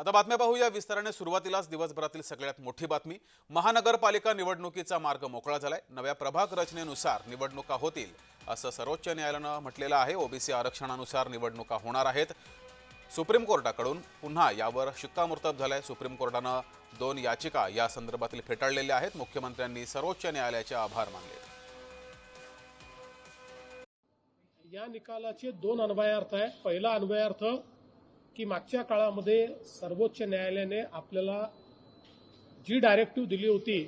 आता बातम्या पाहूया. विस्ताराने सुरुवातीलाच दिवसभरातील सगळ्यात मोठी बातमी. महानगरपालिका निवडणुकीचा मार्ग मोकळा झालाय. नव्या प्रभाग रचनेनुसार निवडणुका होतील असं सर्वोच्च न्यायालयानं म्हटलेलं आहे. ओबीसी आरक्षणानुसार निवडणुका होणार आहेत. सुप्रीम कोर्टाकडून पुन्हा यावर शिक्कामोर्तब झालाय. सुप्रीम कोर्टानं दोन याचिका या संदर्भातील फेटाळलेल्या आहेत. मुख्यमंत्र्यांनी सर्वोच्च न्यायालयाचे आभार मानले. या निकालाचे दोन अन्वयार्थ आहे पहिला अन्वयार्थ की मागच्या काळामध्ये सर्वोच्च न्यायालयाने आपल्याला जी डायरेक्टिव्ह दिली होती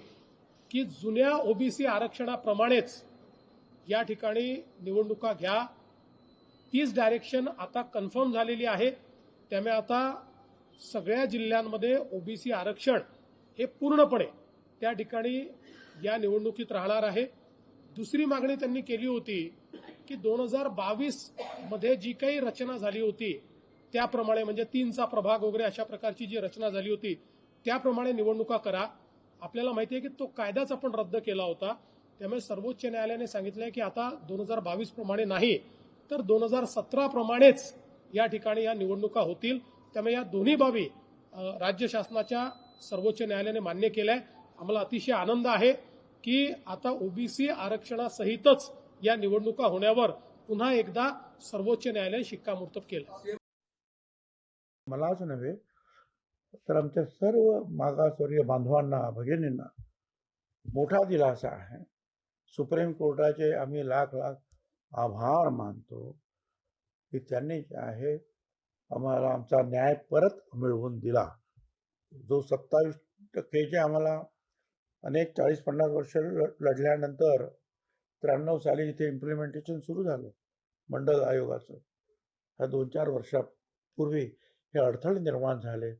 की जुन्या ओबीसी आरक्षणाप्रमाणेच या ठिकाणी निवडणुका घ्या. तीच डायरेक्शन आता कन्फर्म झालेली आहे. त्यामुळे आता सगळ्या जिल्ह्यांमध्ये ओबीसी आरक्षण हे पूर्णपणे त्या ठिकाणी या निवडणुकीत राहणार आहे. दुसरी मागणी त्यांनी केली होती की दोन हजार बावीसमध्ये जी काही रचना झाली होती त्याप्रमाणे म्हणजे तीनचा प्रभाग वगैरे अशा प्रकारची जी रचना झाली होती त्याप्रमाणे निवडणुका करा. आपल्याला माहिती आहे की तो कायदाच आपण रद्द केला होता. त्यामुळे सर्वोच्च न्यायालयाने सांगितलंय की आता दोन हजार बावीस प्रमाणे नाही तर दोन हजार सतरा प्रमाणेच या ठिकाणी या निवडणुका होतील. त्यामुळे या दोन्ही बाबी राज्य शासनाच्या सर्वोच्च न्यायालयाने मान्य केल्या. आम्हाला अतिशय आनंद आहे की आता ओबीसी आरक्षणासहितच या निवडणुका होण्यावर पुन्हा एकदा सर्वोच्च न्यायालयाने शिक्कामोर्तब केलं. मलाच नव्हे तर आमच्या सर्व मागासवर्गीय बांधवांना भगिनींना मोठा दिलासा आहे. सुप्रीम कोर्टाचे आम्ही लाख लाख आभार मानतो की त्यांनी जे आहे आम्हाला आमचा न्याय परत मिळवून दिला. जो सत्तावीस टक्केचे आम्हाला अनेक चाळीस पन्नास वर्ष ल- लढल्यानंतर त्र्याण्णव साली इथे इम्प्लिमेंटेशन सुरू झालं मंडळ आयोगाचं. ह्या दोन चार वर्षापूर्वी हे अडथळे निर्माण झाले.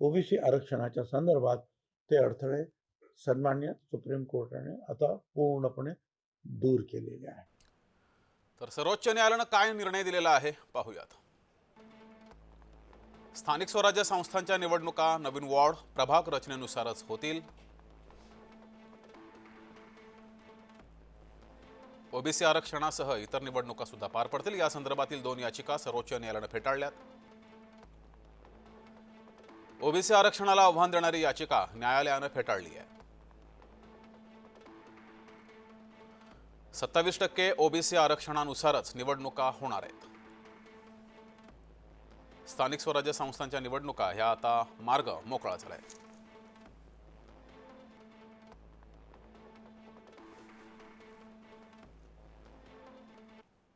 ओबीसी आरक्षणाच्या संदर्भात ते अडथळे सन्मान्य सुप्रीम कोर्टाने आता पूर्णपणे दूर केलेले आहे तर सर्वोच्च न्यायालयानं काय निर्णय दिलेला आहे? पाहूयात. स्थानिक स्वराज्य संस्थांच्या निवडणुका नवीन वॉर्ड प्रभाग रचनेनुसारच होतील. ओबीसी आरक्षणासह इतर निवडणुका सुद्धा पार पडतील. या संदर्भातील दोन याचिका सर्वोच्च न्यायालयानं फेटाळल्यात. ओबीसी आरक्षणाला आव्हान देणारी याचिका न्यायालयानं फेटाळली आहे. सत्तावीस टक्के ओबीसी आरक्षणानुसारच निवडणुका होणार आहेत. स्थानिक स्वराज्य संस्थांच्या निवडणुका ह्या आता मार्ग मोकळा झालाय.